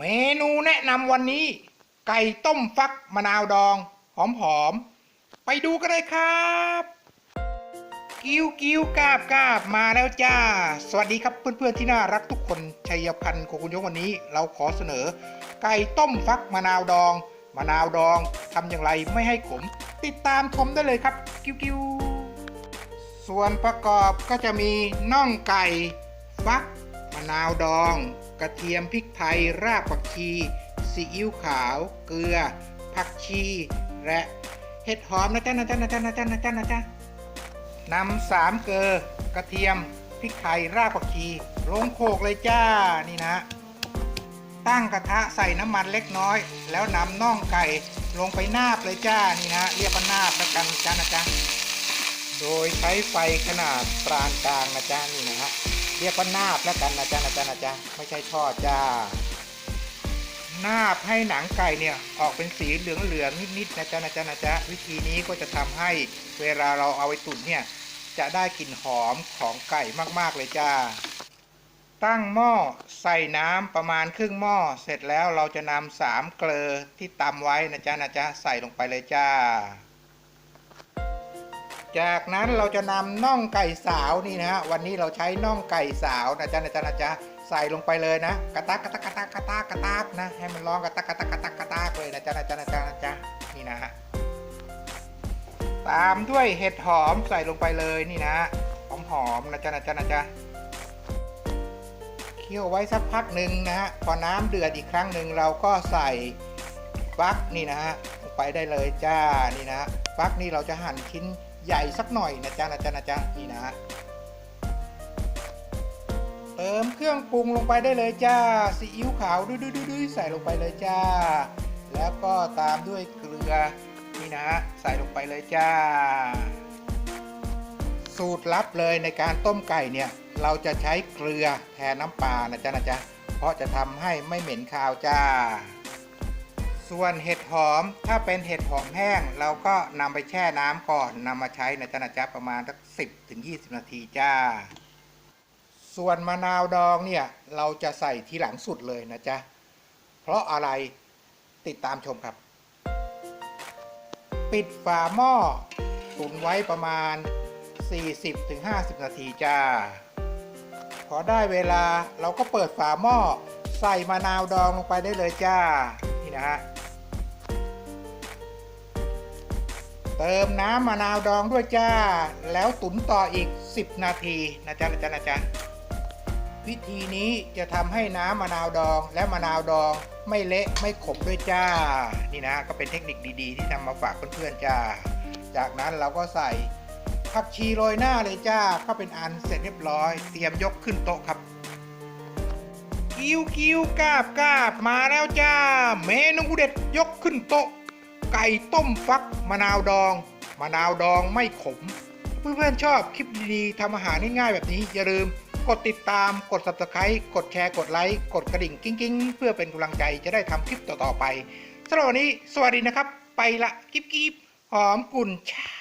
เมนูแนะนำวันนี้ ไก่ต้มฟักมะนาวดอง หอมๆ ไปดูกันเลยครับ กิ้วกิ้วกาบกาบมาแล้วจ้า สวัสดีครับเพื่อนๆที่น่ารักทุกคนชัยพันธ์โคกุนยงวันนี้ เราขอเสนอ ไก่ต้มฟักมะนาวดองมะนาวดองทำอย่างไรไม่ให้ขม ติดตามชมได้เลยครับ กิ้วกิ้วส่วนประกอบก็จะมีน่องไก่ ฟักมะนาวดอง กระเทียมพริกไทย รากผักชีซีอิ๊วขาว เกลือ ผักชี และเห็ดหอมนะจ๊ะนะจ๊ะนะจ๊ะนะจ๊ะนะจ๊ะนะจ๊ะนำสามเกลือกระเทียมพริกไทย รากผักชี ลงโขลกเลยจ้านี่นะ ตั้งกระทะใส่น้ำมันเล็กน้อย แล้วนำน่องไก่ลงไปนาบเลยจ้านี่นะเรียกว่านาบแล้วกันจ้านะจ๊ะโดยใช้ไฟขนาดปานกลางนะจ๊ะนี่นะฮะ เรียกว่านาบแล้วกันนะจ๊ะนะจ๊ะนะจ๊ะไม่ใช่ทอดจ้า นาบให้หนังไก่เนี่ยออกเป็นสีเหลืองๆนิดๆนะจ๊ะนะจ๊ะนะจ๊ะวิธีนี้ก็จะทำให้เวลาเราเอาไปตุ๋นเนี่ยจะได้กลิ่นหอมของไก่มากๆเลยจ้า ตั้งหม้อใส่น้ำประมาณครึ่งหม้อ เสร็จแล้วเราจะนำสามเกลือที่ตำไว้นะจ๊ะนะจ๊ะใส่ลงไปเลยจ้า จากนั้นเราจะนำน่องไก่สาวนี่นะฮะวันนี้เราใช้น่องไก่สาวนะจ๊ะนะจ๊ะนะจ๊ะใส่ลงไปเลยนะ กระตักกระตักกระตักกระตักกระตักนะ ให้มันร้องกระตักกระตักกระตักกระตักเลยนะจ๊ะนะจ๊ะนะจ๊ะนะจ๊ะนี่นะฮะตามด้วยเห็ดหอมใส่ลงไปเลยนี่นะหอมหอมนะจ๊ะนะจ๊ะนะจ๊ะเคี่ยวไว้สักพักหนึ่งนะฮะพอน้ำเดือดอีกครั้งหนึ่งเราก็ใส่ฟักนี่นะฮะลงไปได้เลยจ้านี่นะฟักนี่เราจะหั่นชิ้น ใหญ่สักหน่อยนะจ๊ะนะจ๊ะนะจ๊ะนี่นะเติมเครื่องปรุงลงไปได้เลยจ้าซีอิ๊วขาวดุยดุยดุยดุยใส่ลงไปเลยจ้า แล้วก็ตามด้วยเกลือนี่นะใส่ลงไปเลยจ้า สูตรลับเลยในการต้มไก่เนี่ย เราจะใช้เกลือแทนน้ำปลานะจ๊ะนะจ๊ะเพราะจะทำให้ไม่เหม็นคาวจ้า ส่วนเห็ดหอมถ้าเป็นเห็ดหอมแห้ง เราก็นำไปแช่น้ำก่อนนำมาใช้นะจ๊ะนะจ๊ะประมาณสักสิบถึงยี่สิบนาทีจ้า ส่วนมะนาวดองเนี่ย เราจะใส่ทีหลังสุดเลยนะจ๊ะ เพราะอะไรติดตามชมครับ ปิดฝาหม้อตุนไว้ประมาณ 40-50 นาทีจ้า พอได้เวลาเราก็เปิดฝาหม้อใส่มะนาวดองลงไปได้เลยจ้า นี่นะฮะ เติมน้ำมะนาวดองด้วยจ้า แล้วตุ๋นต่ออีก 10 นาทีนะจ๊ะนะจ๊ะนะจ๊ะวิธีนี้จะทำให้น้ำมะนาวดองและมะนาวดองไม่เละไม่ขมด้วยจ้า นี่นะก็เป็นเทคนิคดีๆ ที่นำมาฝากเพื่อนๆจ้า จากนั้นเราก็ใส่ผักชีโรยหน้าเลยจ้า ก็เป็นอันเสร็จเรียบร้อย เตรียมยกขึ้นโต๊ะครับกิ้วกิ้วกาบกาบมาแล้วจ้า เมนูเด็ดยกขึ้นโต๊ะ ไก่ต้มฟักมะนาวดอง มะนาวดองไม่ขม เพื่อนๆชอบคลิปดีๆทำอาหารง่ายๆแบบนี้ อย่าลืมกดติดตามกด subscribe กดแชร์กดไลค์กดกระดิ่งกิ้งๆ เพื่อเป็นกำลังใจจะได้ทำคลิปต่อๆไปสำหรับวันนี้ สวัสดีนะครับ ไปละกิ๊บๆหอมกุ่นชา